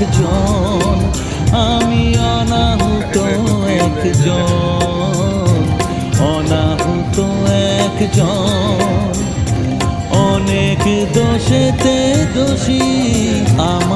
একজন আমি অনাহুত একজন অনাহুত একজন। অনেক দোষেতে দোষী আমায়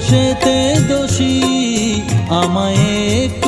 দোষেতে দোষী আমায় একটু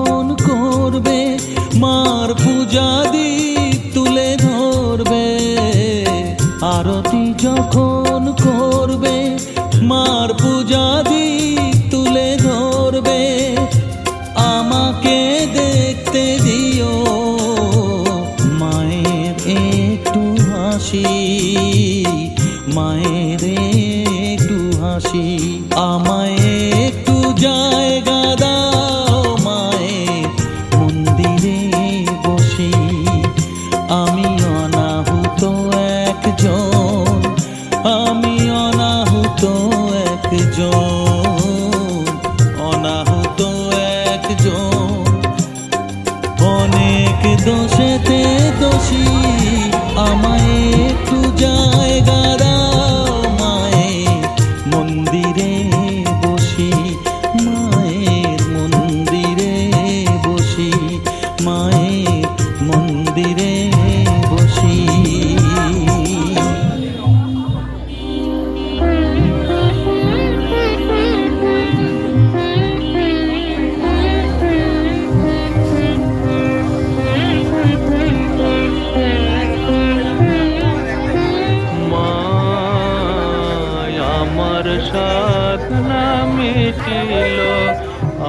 করবে, মার পূজা দি তুলে ধরবে। আরতি যখন করবে, মার পূজা দি তুলে ধরবে। আমাকে দেখতে দিও একজন অনাহুত একজন। অনেক দোষেতে দোষী।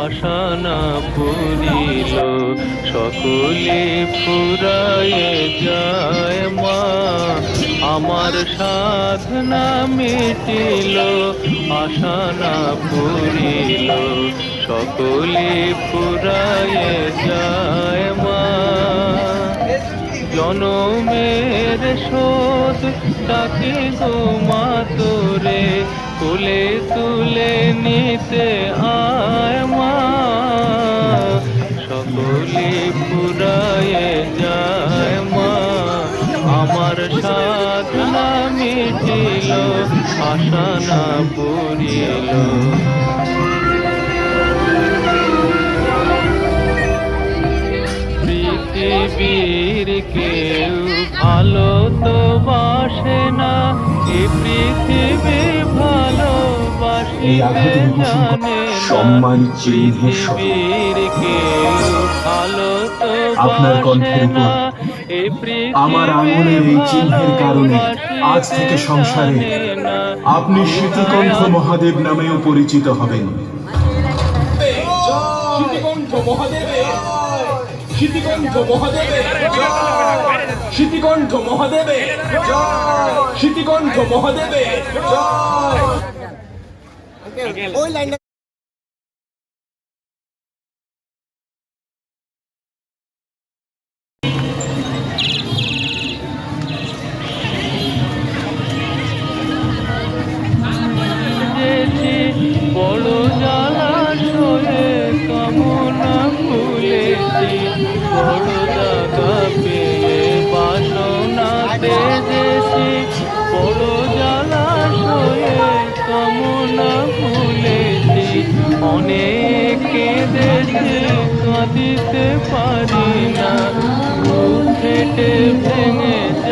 আশা না পুরিল সকলে ফুরায়ে যায় মা। আমার সাধনা মিটিল আশা না পুরিল সকলে ফুরায়ে যায় মা। জনমের শোধ তাকে গো মা তোরে কোলে তুলে নিতে আয় মা। সকলে ফুরায়ে যায় মা। আমার সাধনা মিটিল, আশা না পুরিল পৃথিবীর কেউ ভালো তো বাসে না, এ পৃথিবী ভালোবাসে এই আঘাতে ভালো তো আপনার কণ্ঠের উপর আমার আঙুলের এই চিহ্নের কারণে আজ থেকে সংসারে আপনি স্মৃতিকণ্ঠ মহাদেব নামেও পরিচিত হবেন। শীতিকণ্ঠ মহাদেবে শীতিকণ্ঠ মহাদেবে শীতিকণ্ঠ মহাদেবে শীতিকণ্ঠ মহাদেবে অনেক দেশে কাঁদিতে পারি না। ভেঙে যায়।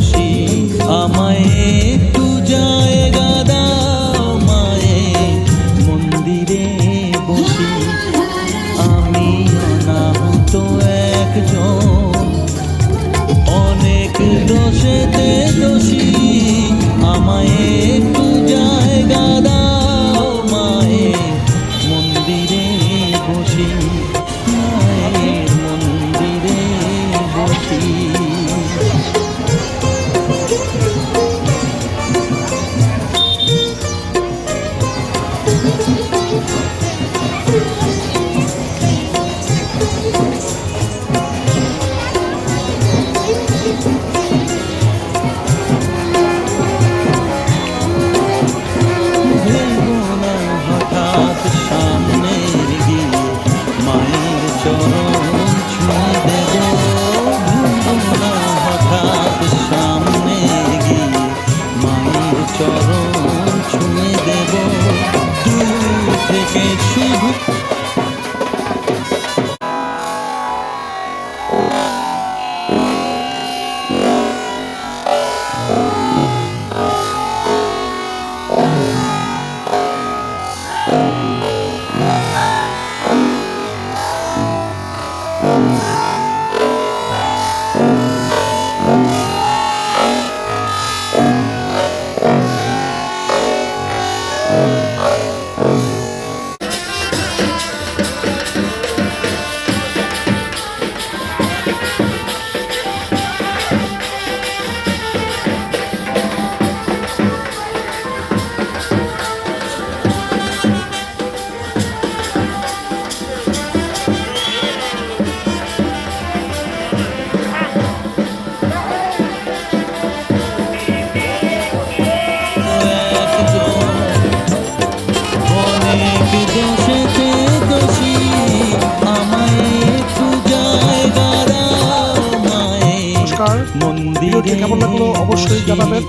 ভিডিওটি কেমন লাগল অবশ্যই জানাবেন।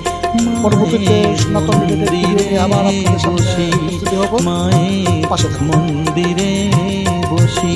পরবর্তীতে সনাতন রিলেটেড আবার আপনাদের সামনে উপস্থিত হব। পাশে মন্দিরে বসি।